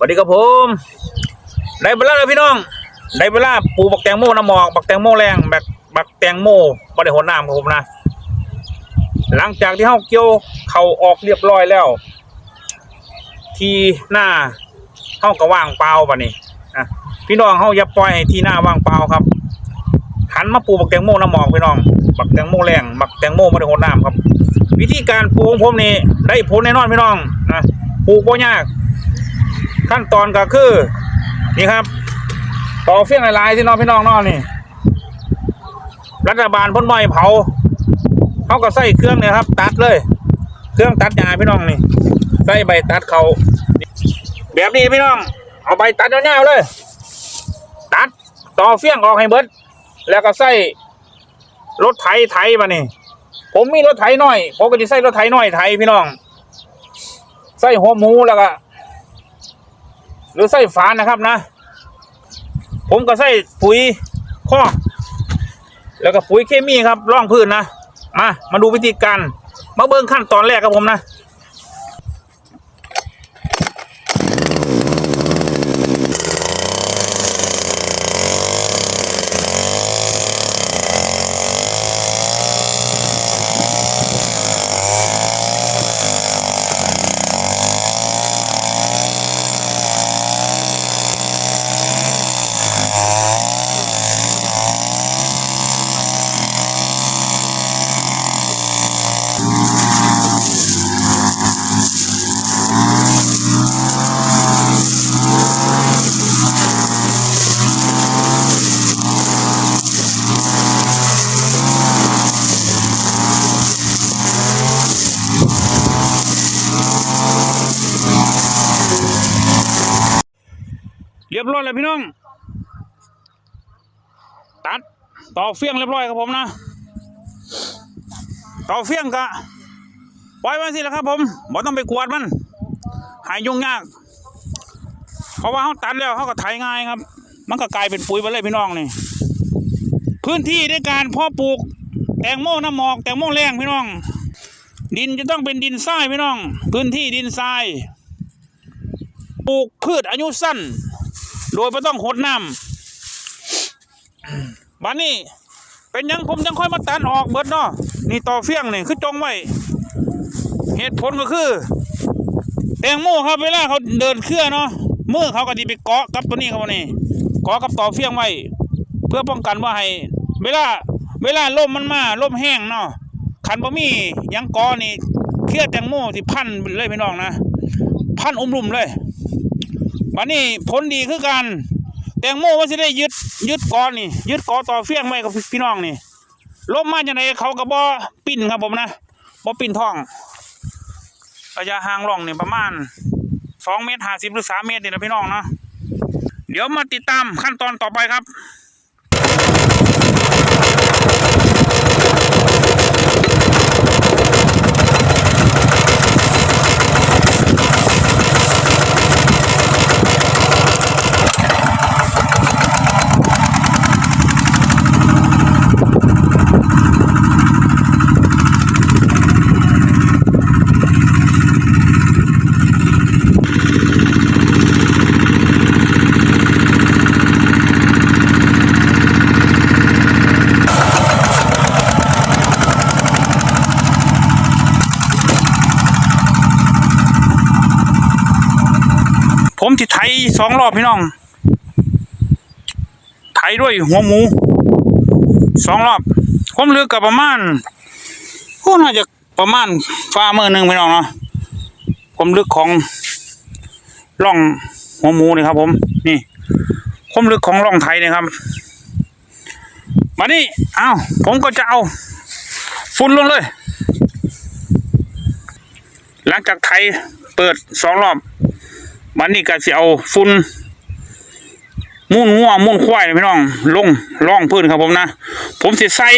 สวัสดีครับผม ได้เวลาแล้วพี่น้อง ได้เวลาปลูกบักแตงโมน้ำหมอก บักแตงโมแรงแบบบักแตงโมบ่ได้หดน้ำครับผมนะ หลังจากที่เฮาเกี่ยวเขาออกเรียบร้อยแล้ว ที่หน้าเฮาก็ว่างเปล่าบัดนี้นะพี่น้องเฮาอย่าปล่อยให้ที่หน้าว่างเปล่าครับ หันมาปลูกบักแตงโมน้ำหมอกพี่น้อง บักแตงโมแรงบักแตงโมบ่ได้หดน้ำครับ วิธีการปลูกของผมนี่ได้ผลแน่นอนพี่น้องนะปลูกบ่ยาก ขั้นตอนก็คือ นี่ครับต่อเฟี้ยงลายๆที่น้องพี่น้องเนอนนี่ รัฐบาลพ่นไม้เผาเขาก็ใส่เครื่องเนี่ยครับ ตัดเลย เครื่องตัดหญ้าพี่น้องนี่ใส่ใบตัดเขาแบบนี้พี่น้อง เอาใบตัดยาวๆเลย ตัดต่อเฟี้ยงออกให้เบิดแล้วก็ใส่รถไถไถมานี่ผมมีรถไถน้อยผมก็จะใส่รถไถน้อยไถพี่น้อง ใส่หัวหมูแล้วก็ หรือใส่ฝานนะครับนะ ผมก็ใส่ปุ๋ยคอกแล้วก็ปุ๋ยเคมีครับร่องพืชนนะมามาดูวิธีการมาเบิ้งขั้นตอนแรกครับผมนะ เรียบร้อยแล้วพี่น้อง ตัดต่อเฟี้ยงเรียบร้อยครับผมนะต่อเฟี้ยงกะปล่อยไว้สิแล้วครับผมบ่ต้องไปกวาดมัน หายยุ่งยากเพราะว่าเขาตัดแล้วเขาก็ไถง่ายครับ มันก็กลายเป็นปุ๋ยไปเลยพี่น้องนี่พื้นที่ในการเพาะปลูกแตงโมน้ำหมอกแตงโมแรงพี่น้อง ดินจะต้องเป็นดินทรายพี่น้อง พื้นที่ดินทรายปลูกพืชอายุสั้น โดยไม่ต้องหดน้ำบัดนี้ เป็นยังผมยังค่อยมาตัดออกเบิดเนาะนี่ต่อเฟี้ยงนี่คือจงไว้เหตุผลก็คือแตงโมครับเวลาเขาเดินเครื่อเนาะมือเขาก็ดีไปเกาะกับตัวนี้ครับนนี้เกาะกับต่อเฟี้ยงไว้ เพื่อป้องกันว่าให้ เวลา เวลาลมมันมาลมแห้งเนาะขันบ่มีหยังกาะนี่เครื่อแตงโมที่พันเลยพี่น้องนะ พันอุ้มรุมเลย วันนี้ผลดีคือการแตงโมว่าจะได้ยึดยึดกอนี่ ยึดกอต่อเฟี้ยงไว้กับพี่น้องนี่ลมมาจากไหนเขาก็บ่ปิ้นครับผมนะบ่ปิ้นท้องระยะห่างร่องนี่ประมาณสองเมตรห้าสิบหรือสามเมตรนี่นะพี่น้องเนาะเดี๋ยวมาติดตามขั้นตอนต่อไปครับ ผมที่ไถ สองรอบพี่น้องไถด้วยหัวหมูสองรอบผมเหลือกับประมาณก็น่าจะประมาณฝ่ามือหนึ่งพี่น้องเนาะผมลึกของร่องหัวหมูนี่ครับ ผม นี่ผมลึกของร่องไทยนี่ครับมานี่เอาผมก็จะเอาฝุ่นลงเลย หลังจากไทยเปิดสองรอบ มันนี่ก็สิเอาฝุ่นมุ่นงัวมุ่นควายพี่น้อง ลงร่องพื้นครับผมนะ ผมสิใส่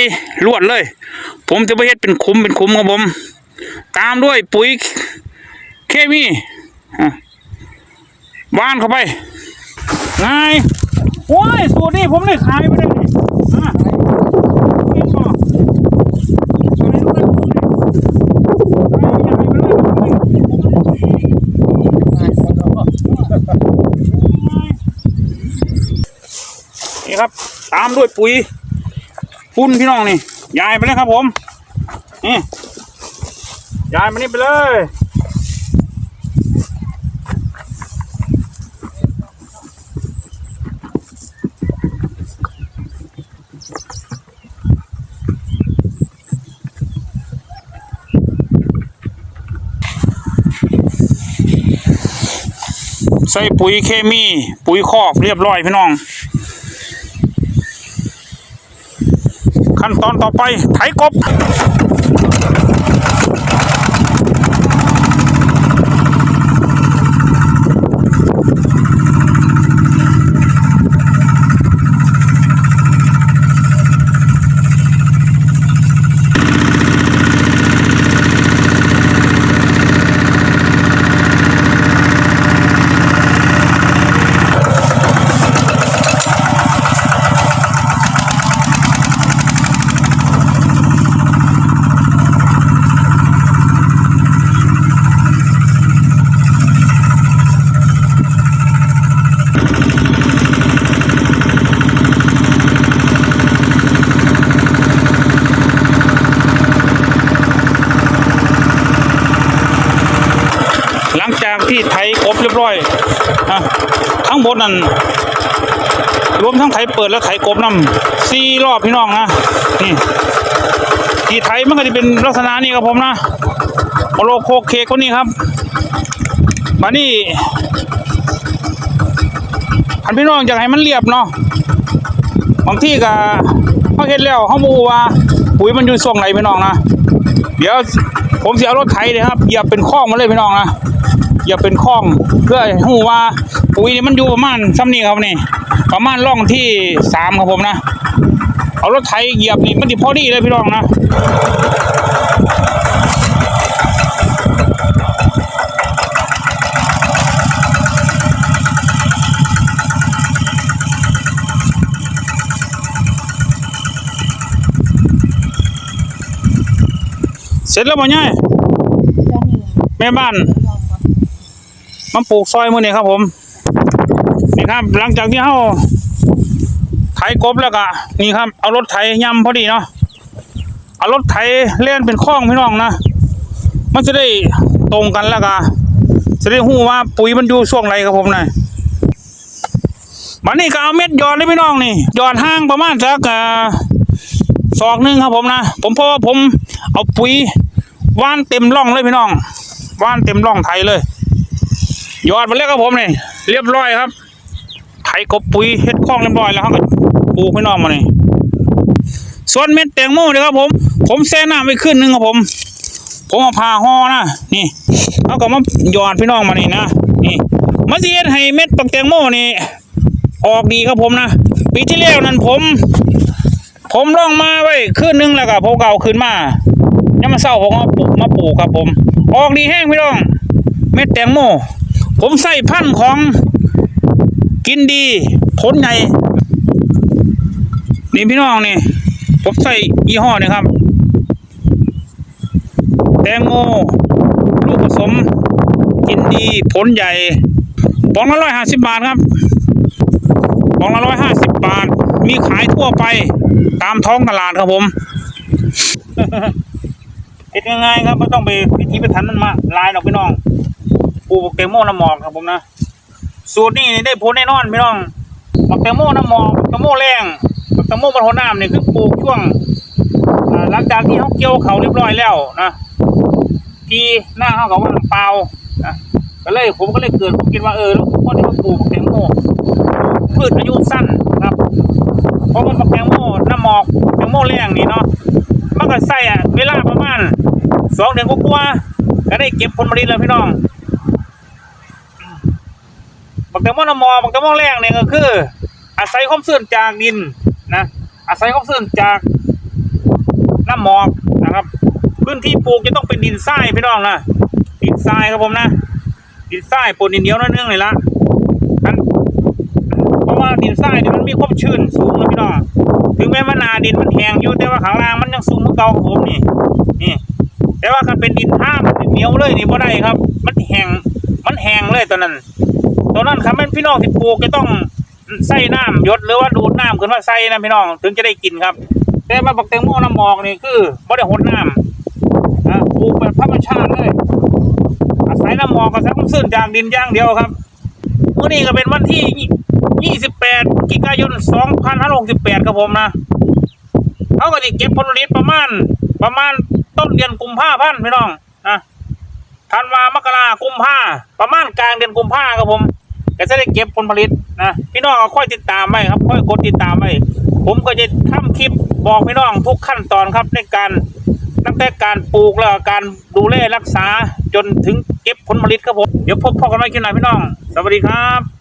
ลวดเลย ผมจะไปเฮ็ดเป็นคุ้มเป็นคุ้มครับผม ตามด้วยปุ๋ยเคมีอะวานเข้าไปไงโอ้ยสูตรนี้ผมได้ขายไปได้อะเห็นบ่สูตรนี้ต้องได้ผมนี่ไอ้ใหญ่ไปเลยผมนี่ี่ครับ ตามด้วยปุ๋ยพุ่นพี่น้องนี่ยายไปเลยครับผมนี่ยายมานี่ไปเลยใส่ปุ๋ยเคมี ปุ๋ยคอกเรียบร้อยพี่น้อง ขั้นตอนต่อไปไถกบ หลังจากที่ไถกบเรียบร้อยนะทั้งหมดนั่นรวมทั้งไถเปิดและไถกบนํสี่รอบพี่น้องนะนี่ที่ไถมันก็จะเป็นลักษณะนี้ครับผมนะโลโคเคกก็นี่ครับมานี่อันพี่น้องอยากให้มันเรียบเนาะบางที่ก็เขาเห็นแล้วเขาบูว่าปุ๋ยมันอยู่ส่วงไหนพี่น้องนะเดี๋ยวผมจะเอารถไถเลยครับเหยียบเป็นข้องมาเลยพี่น้องนะ อย่าเป็นคล้องเพื่อให้หูว่าปุ๋ยนี่มันอยู่ประมาณซ้ำนี่ครับนี่ประมาณร่องที่สามครับผมนะ เอารถไถเหยียบนี่มันดีพอดีเลยพี่น้องนะเสร็จแล้วบ่เนี่ยแม่บ้าน มาปลูกซอยมือนี่ครับผมนี่ครับ หลังจากที่เขาไถกบแล้วก็นี่ครับ เอารถไถย่ำพอดีเนาะเอารถไถเล่นเป็นข้องพี่น้องนะมันจะได้ตรงกันแล้วก็จะได้หู้ว่าปุ๋ยมันอยู่ช่วงไหนครับผมนะมันนี่ก็เอาเม็ดหยอดเลยพี่น้องนี่หยอดห่างประมาณสักอ่าศอกนึงครับผมนะผมเพราะว่าผมเอาปุ๋ยว่านเต็มร่องเลยพี่น้องว่านเต็มร่องไถเลย ยอดมาแล้วครับผมนี่เรียบร้อยครับ ไถกบปุ๋ยเฮ็ดคล้องเรียบร้อยแล้วครับก็ปลูกพี่น้องมานี่ส่วนเม็ดแตงโมเนี่ยครับผม ผมแช่น้ำไว้ขึ้นหนึงครับผม ผมเอาผ่าห่อนะนี่เอาก็มาหยอดพี่น้องมานี่นะนี่มาเฮ็ดให้เม็ดปักแตงโมนี่ออกดีครับผมนะปีที่แล้วนั้นผม ผมลองมาไว้คืนหนึงแล้วก็ผมเก็เอาขึ้นมายังมาเศร้าผมเอาปลูกมาปลูกครับผม ออกดีแห้งพี่น้อง เม็ดแตงโม ผมใส่พันธุ์ของกินดีผลใหญ่นี่พี่น้องนี่ผมใส่ยี่ห้อนี่ครับ แตงโมลูกผสม กินดีผลใหญ่ปองละร้อยห้าสิบบาทครับปองละร้อยห้าสิบบาท มีขายทั่วไปตามท้องตลาดครับผมเฮ็ดง่ายๆครับไม่ต้องไปพิธีพิถันมันมาลายดอกพี่น้อง ปลูกบักแตงโมน้ำหมอกครับผมนะ สูตรนี้ได้ผลแน่นอนพี่น้องบักแตงโมน้ำหมอกบักแตงโมแรงบักแตงโมบนหัวน้ำนี่คือปลูกช่วงหลังจากที่เขาเกี่ยวเขาเรียบร้อยแล้วนะทีหน้าเขากับว่างเปล่านะก็เลยผมก็เลยเกิดผมคิดว่าเออแล้วคนที่มาปลูกบักแตงโมพืชอายุสั้นครับเพราะว่าบักแตงโมน้ำหมอกแตงโมแรงนี่เนาะมันก็ใส่อะเวลาประมาณสองเดือนกว่าก็ได้เก็บผลผลิตแล้วพี่น้อง แตงโมนมอบักแตงโมแรงเนี่ยก็คือ อาศัยความชื้นจากดินนะอาศัยความชื้นจากน้ำหมอกนะครับ พื้นที่ปลูกจะต้องเป็นดินทรายพี่น้องนะดินทรายครับผมนะ ดินทรายปนดินเหนียวนิดนึงเลยละอันเพราะว่าดินทรายเนี่ยมันมีความชื้นสูงนะพี่น้องถึงแม้ว่านาดินมันแห้งอยู่แต่ว่าข้างล่างมันยังสูงเหมือนเก่าครับผมนี่นี่แต่ว่าคันเป็นดินท่ามดินเหนียวเลยนี่บ่ได้ครับ มันแห้งมันแห้งเลยตอนนั้น ตอนนั้นครับแม่นพี่น้องที่ปลูกจะต้องใส่น้ำยดหรือว่าดูดน้ำขึ้นมาใส่นะพี่น้องถึงจะได้กินครับ แต่มาบักแตงโมน้ำหมอกนี่คือบ่ได้หดน้ำอะปลูกแบบธรรมชาติเลยอาศัยน้ำหมอกกับแสงซื่นจากดินย่างเดียวครับมื่อนี้ก็เป็นวันที่ 28พฤศจิกายน 2568 ครับผมนะเขาก็จะเก็บผลผลิตประมาณ ประมาณต้นเดือนกุมภาพันธ์พี่น้องนะธันวามกรากุมภาประมาณกลางเดือนกุมภาครับผม ก็จะได้เก็บผลผลิตนะพี่น้องก็ค่อยติดตามไว้ครับ ค่อยกดติดตามไว้ผมก็จะทำคลิปบอกพี่น้องทุกขั้นตอนครับในการตั้งแต่การปลูกแล้วการดูแลรักษาจนถึงเก็บผลผลิตครับผมเดี๋ยวพบพ่อกันไว้คลิปหน้าพี่น้อง สวัสดีครับ